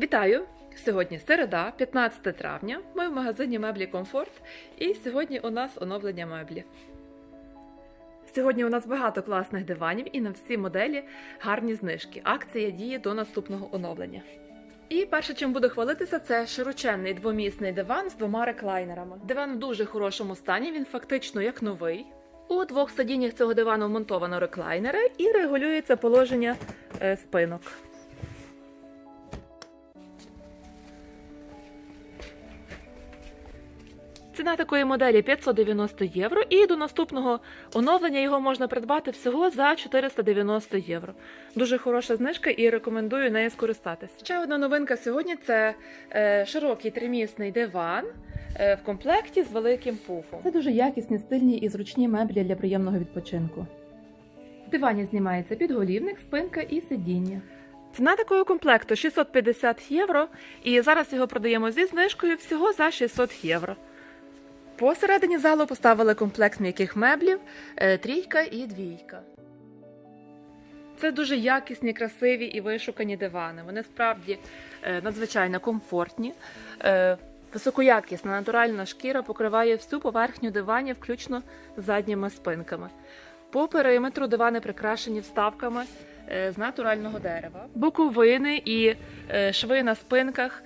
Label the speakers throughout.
Speaker 1: Вітаю! Сьогодні середа, 15 травня. Ми в магазині меблі Комфорт, і сьогодні у нас оновлення меблів. Сьогодні у нас багато класних диванів і на всі моделі гарні знижки. Акція діє до наступного оновлення. І перше, чим буду хвалитися, це широченний двомісний диван з двома реклайнерами. Диван в дуже хорошому стані, він фактично як новий. У двох сидіннях цього дивану вмонтовано реклайнери і регулюється положення е, спинок. Ціна такої моделі 590 євро, і до наступного оновлення його можна придбати всього за 490 євро. Дуже хороша знижка і рекомендую нею скористатися. Ще одна новинка сьогодні це е, широкий тримісний диван е, в комплекті з великим пуфом. Це дуже якісні, стильні і зручні меблі для приємного відпочинку. В дивані знімається підголівник, спинка і сидіння. Ціна такого комплекту 650 євро, і зараз його продаємо зі знижкою всього за 600 євро. Посередині залу поставили комплект м'яких меблів, е, трійка і двійка. Це дуже якісні, красиві і вишукані дивани. Вони справді е, надзвичайно комфортні. Е, Високоякісна натуральна шкіра покриває всю поверхню диванів, включно задніми спинками. По периметру дивани прикрашені вставками з натурального дерева. Боковини і шви на спинках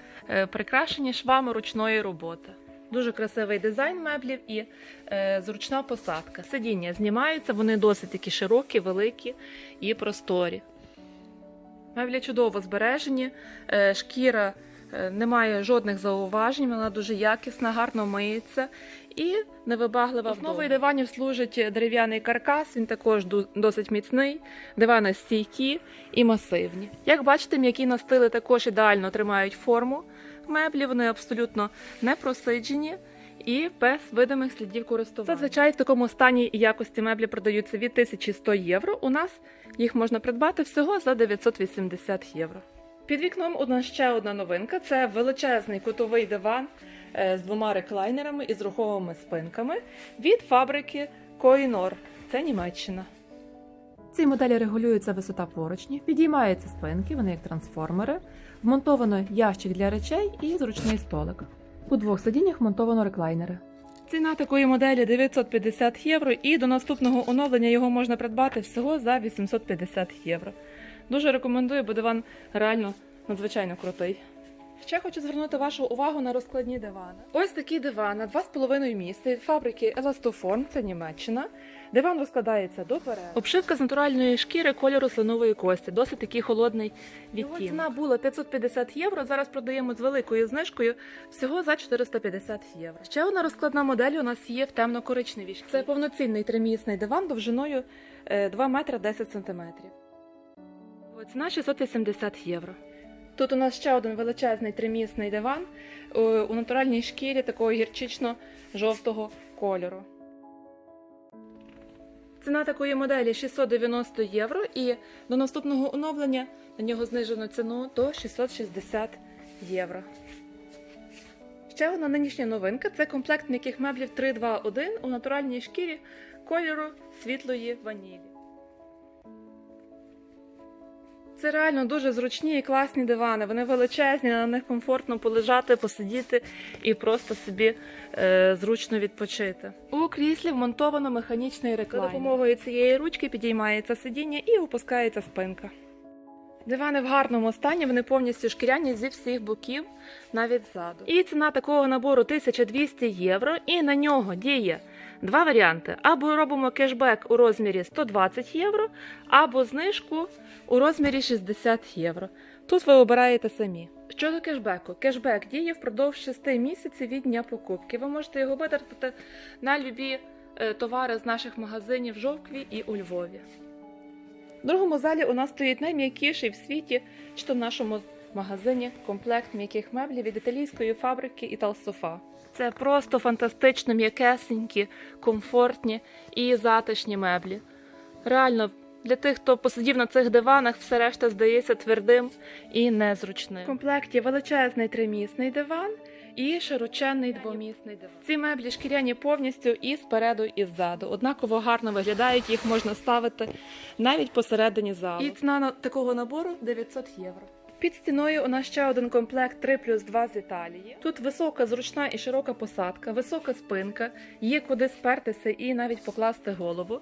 Speaker 1: прикрашені швами ручної роботи. Дуже красивий дизайн меблів і е, зручна посадка. Сидіння знімаються, вони досить такі широкі, великі і просторі. Меблі чудово збережені, е, шкіра е, не має жодних зауважень, вона дуже якісна, гарно миється і невибаглива. Основою диванів служить дерев'яний каркас, він також досить міцний, дивани стійкі і масивні. Як бачите, м'які настили також ідеально тримають форму меблі, вони абсолютно не просиджені і без видимих слідів користування. Зазвичай в такому стані якості меблі продаються від 1100 євро. У нас їх можна придбати всього за 980 євро. Під вікном у нас ще одна новинка: це величезний кутовий диван е, з двома реклайнерами і з руховими спинками від фабрики Koinor. Це Німеччина. Цій моделі регулюється висота поручнів, підіймаються спинки, вони як трансформери, вмонтовано ящик для речей і зручний столик. У двох сидіннях вмонтовано реклайнери. Ціна такої моделі 950 євро, і до наступного оновлення його можна придбати всього за 850 євро. Дуже рекомендую, бо диван реально надзвичайно крутий. Ще хочу звернути вашу увагу на розкладні дивани. Ось такий диван на 2,5 місця від фабрики Elastoform, це Німеччина. Диван розкладається доперед. Обшивка з натуральної шкіри кольору слонової кості, досить такий холодний відтінок. Його ціна була 550 євро. Зараз продаємо з великою знижкою всього за 450 євро. Ще одна розкладна модель у нас є в темно-коричневій шкірі. Це повноцінний тримісний диван довжиною е, 2 метри 10 сантиметрів. Ціна 680 євро. Тут у нас ще один величезний тримісний диван е, у натуральній шкірі такого гірчично-жовтого кольору. Ціна такої моделі 690 євро, і до наступного оновлення на нього знижено ціну до 660 євро. Ще одна нинішня новинка це комплект м'яких меблів 321 у натуральній шкірі кольору світлої ванілі. Це реально дуже зручні і класні дивани. Вони величезні, на них комфортно полежати, посидіти і просто собі е, зручно відпочити. У кріслі вмонтовано механічний реклам. За допомогою цієї ручки підіймається сидіння і опускається спинка. Дивани в гарному стані, вони повністю шкіряні зі всіх боків, навіть ззаду. І ціна такого набору 1200 євро, і на нього діє два варіанти: або робимо кешбек у розмірі 120 євро, або знижку у розмірі 60 євро. Тут ви обираєте самі. Щодо кешбеку, кешбек діє впродовж 6 місяців від дня покупки. Ви можете його витратити на любі е, товари з наших магазинів в Жовкві і у Львові. В другому залі у нас стоїть найм'якіший в світі, то в нашому магазині комплект м'яких меблів від італійської фабрики Італсофа. Це просто фантастично м'якесенькі, комфортні і затишні меблі. Реально, для тих, хто посидів на цих диванах, все решта здається твердим і незручним. В комплекті величезний тримісний диван і широченний двомісний диван. Ці меблі шкіряні повністю і спереду, і ззаду. Однаково гарно виглядають, їх можна ставити навіть посередині залу. І ціна на такого набору 900 євро. Під стіною у нас ще один комплект 3 плюс 2 з Італії. Тут висока, зручна і широка посадка, висока спинка, є куди спертися і навіть покласти голову.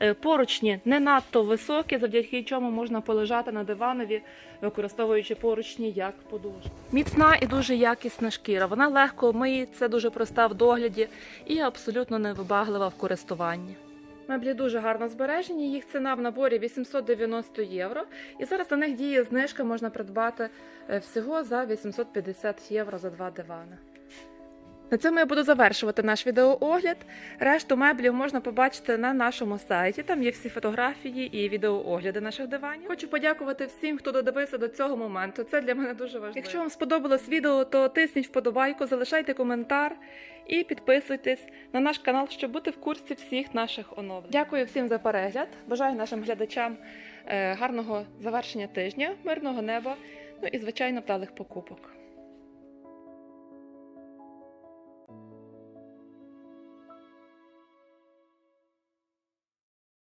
Speaker 1: Е, Поручні не надто високі, завдяки чому можна полежати на диванові, використовуючи поручні як подушку. Міцна і дуже якісна шкіра. Вона легко миється, дуже проста в догляді і абсолютно невибаглива в користуванні. Меблі дуже гарно збережені. Їх ціна в наборі 890 євро. І зараз на них діє знижка, можна придбати е, всього за 850 євро за два дивани. На цьому я буду завершувати наш відеоогляд. Решту меблів можна побачити на нашому сайті. Там є всі фотографії і відеоогляди наших диванів. Хочу подякувати всім, хто додивився до цього моменту. Це для мене дуже важливо. Якщо вам сподобалось відео, то тисніть вподобайку, залишайте коментар і підписуйтесь на наш канал, щоб бути в курсі всіх наших оновлень. Дякую всім за перегляд. Бажаю нашим глядачам е, гарного завершення тижня, мирного неба, ну і звичайно вдалих покупок.